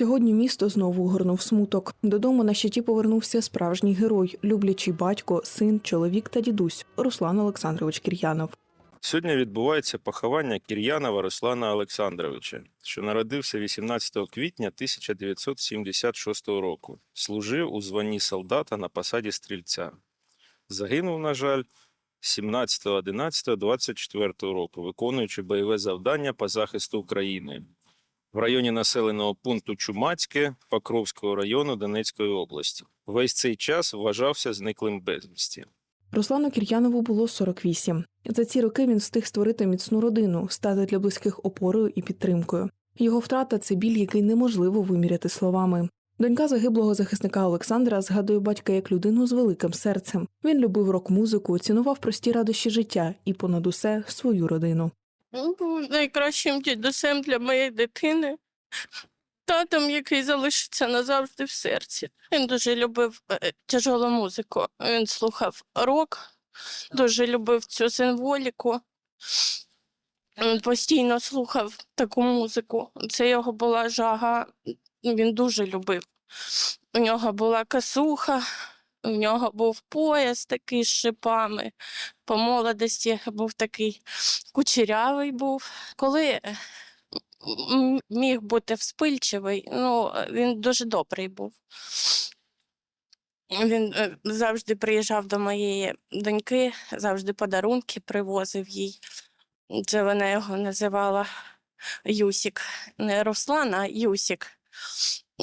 Сьогодні місто знову огорнув смуток. Додому на щиті повернувся справжній герой, люблячий батько, син, чоловік та дідусь Руслан Олександрович Кір'янов. Сьогодні відбувається поховання Кір'янова Руслана Олександровича, що народився 18 квітня 1976 року. Служив у званні солдата на посаді стрільця. Загинув, на жаль, 17.11.24 року, виконуючи бойове завдання по захисту України в районі населеного пункту Чумацьке Покровського району Донецької області. Весь цей час вважався зниклим безвісті. Руслану Кір'янову було 48. За ці роки він встиг створити міцну родину, стати для близьких опорою і підтримкою. Його втрата це біль, який неможливо виміряти словами. Донька загиблого захисника Олександра згадує батька як людину з великим серцем. Він любив рок-музику, цінував прості радощі життя і понад усе свою родину. Він був найкращим дідусем для моєї дитини, татом, який залишиться назавжди в серці. Він дуже любив е, тяжелу музику. Він слухав рок, дуже любив цю символіку. Він постійно слухав таку музику. Це його була жага. Він дуже любив. У нього була касуха, у нього був пояс такий з шипами. По молодості був такий кучерявий був. Коли е, міг бути вспильчивий, ну, він дуже добрий був. Він е, завжди приїжджав до моєї доньки, завжди подарунки привозив їй. Це вона його називала Юсік. Не Руслан, а Юсік.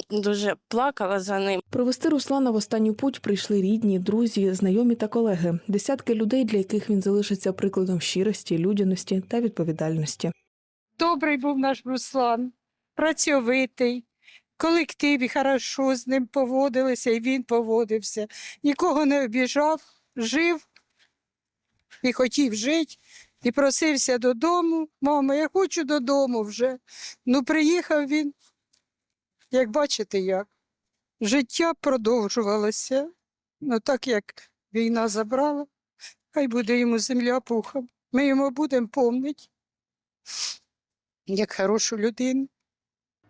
Дуже плакала за ним. Провести Руслана в останню путь прийшли рідні, друзі, знайомі та колеги, десятки людей, для яких він залишиться прикладом щирості, людяності та відповідальності. Добрий був наш Руслан, працьовитий, в колективі хорошо з ним поводилися, і він поводився. Нікого не обіжав, жив і хотів жити, і просився додому. Мама, я хочу додому вже. Ну, приїхав він, як бачите, як. Життя продовжувалося. Ну, так як війна забрала, хай буде йому земля пухом. Ми йому будемо помнити як хорошу людину.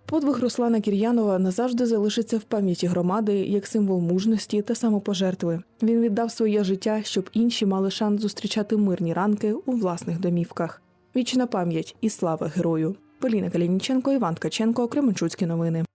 Подвиг Руслана Кір'янова назавжди залишиться в пам'яті громади як символ мужності та самопожертви. Він віддав своє життя, щоб інші мали шанс зустрічати мирні ранки у власних домівках. Вічна пам'ять і слава герою. Поліна Калініченко, Іван Ткаченко, Кременчуцькі новини.